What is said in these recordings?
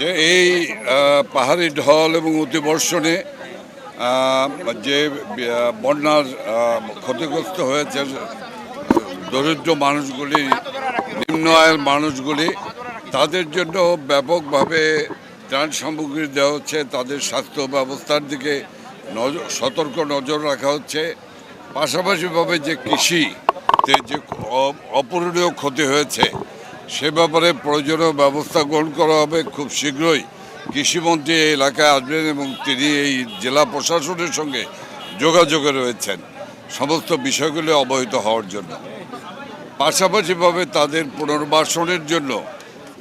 যে এই পাহাড়ি ঢল এবং অতিবর্ষণে যে বন্যার ক্ষতিগ্রস্ত হয়েছে দরিদ্র মানুষগুলি, নিম্ন আয়ের মানুষগুলি, তাদের জন্য ব্যাপকভাবে ত্রাণ সামগ্রী দেওয়া হচ্ছে, তাদের স্বাস্থ্য ব্যবস্থার দিকে নজর সতর্ক নজর রাখা হচ্ছে। পাশাপাশিভাবে যে কৃষিতে যে অপূরণীয় ক্ষতি হয়েছে সে ব্যাপারে প্রয়োজনীয় ব্যবস্থা গ্রহণ করা হবে খুব শীঘ্রই। কৃষিমন্ত্রী এই এলাকায় আসবেন এবং তিনি এই জেলা প্রশাসনের সঙ্গে যোগাযোগে রয়েছেন। সমস্ত বিষয়গুলি অবহিত হওয়ার জন্য। পাশাপাশিভাবে তাদের পুনর্বাসনের জন্য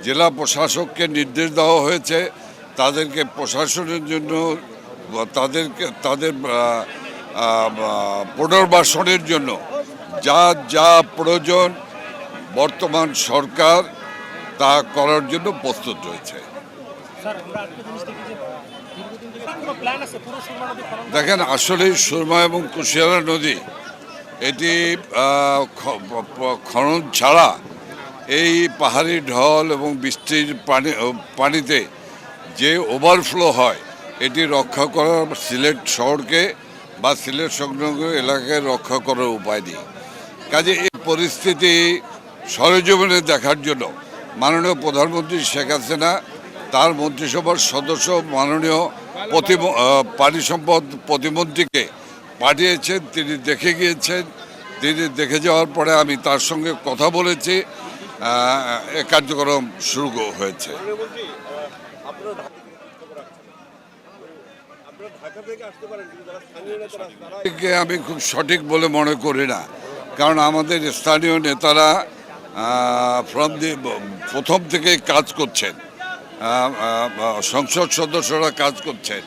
জেলা প্রশাসককে নির্দেশ দেওয়া হয়েছে। তাদেরকে প্রশাসনের জন্য তাদেরকে, তাদের পুনর্বাসনের জন্য যা যা প্রয়োজন বর্তমান সরকার তা করার জন্য প্রস্তুত রয়েছে। দেখেন আসলে সুরমা এবং কুশিয়ারা নদী এটি খনন ছাড়া এই পাহাড়ি ঢল এবং বৃষ্টির পানি পানিতে যে ওভারফ্লো হয় এটি রক্ষা করার সিলেট শহরকে বা সিলেট সংলগ্ন এলাকায় রক্ষা করার উপায় নেই। কাজে এই পরিস্থিতি সরেজমিনে দেখার জন্য মাননীয় প্রধানমন্ত্রী শেখ হাসিনা, তার মন্ত্রিসভার সদস্য মাননীয় পানি সম্পদ প্রতিমন্ত্রীকে পাঠিয়েছেন, তিনি দেখে গিয়েছেন, তিনি দেখে যাওয়ার পরে আমি তার সঙ্গে কথা বলেছি কার্যক্রম শুরু হয়েছে। আমি খুব সঠিক বলে মনে করি না, কারণ আমাদের স্থানীয় নেতারা ফ্রম দি প্রথম থেকেই কাজ করছেন। সংসদ সদস্যরা কাজ করছেন।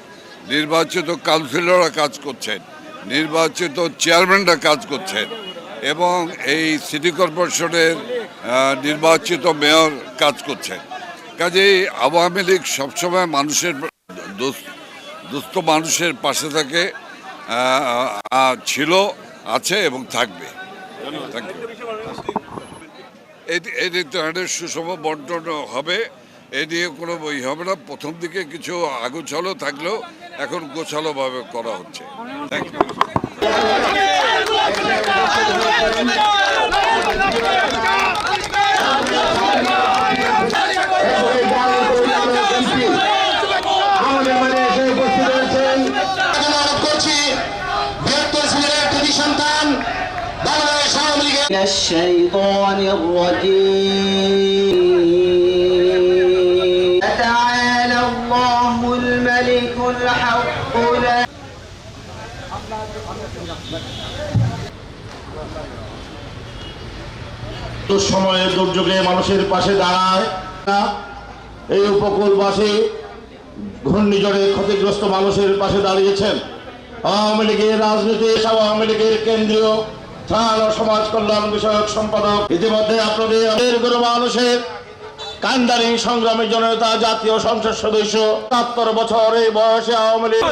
নির্বাচিত কাউন্সিলররা কাজ করছেন। নির্বাচিত চেয়ারম্যানরা কাজ করছেন। এবং এই সিটি কর্পোরেশনের নির্বাচিত মেয়র কাজ করছেন। কাজেই আওয়ামী লীগ সবসময় মানুষের দুস- দুস্থ মানুষের পাশে থাকে ছিল আছে এবং থাকবে। Thank you. এটি ত্রাণের সুষম বন্টন হবে, এ নিয়ে কোনো বই হবে না। প্রথম দিকে কিছু আগুছালো থাকলেও এখন গোছালোভাবে করা হচ্ছে। থ্যাংক ইউ من الشيطان الرجيم تعالى الله الملك الحق لا দুঃসময়ে দুর্যোগে মানুষের পাশে দাঁড়ায় না এই উপকূলবাসী ঘূর্ণিঝড়ে ক্ষতিগ্রস্ত মানুষের পাশে দাঁড়িয়েছেন আওয়ামী লীগের রাজনীতি আওয়ামী লীগের কেন্দ্রীয় ত্রাণ ও সমাজ কল্যাণ বিষয়ক সম্পাদক। ইতিমধ্যে আপনাদের কোনো মানুষের কান্দারি সংগ্রামের জনতা, জাতীয় সংসদ সদস্য, সত্তর বছর এই বয়সে আওয়ামী লীগ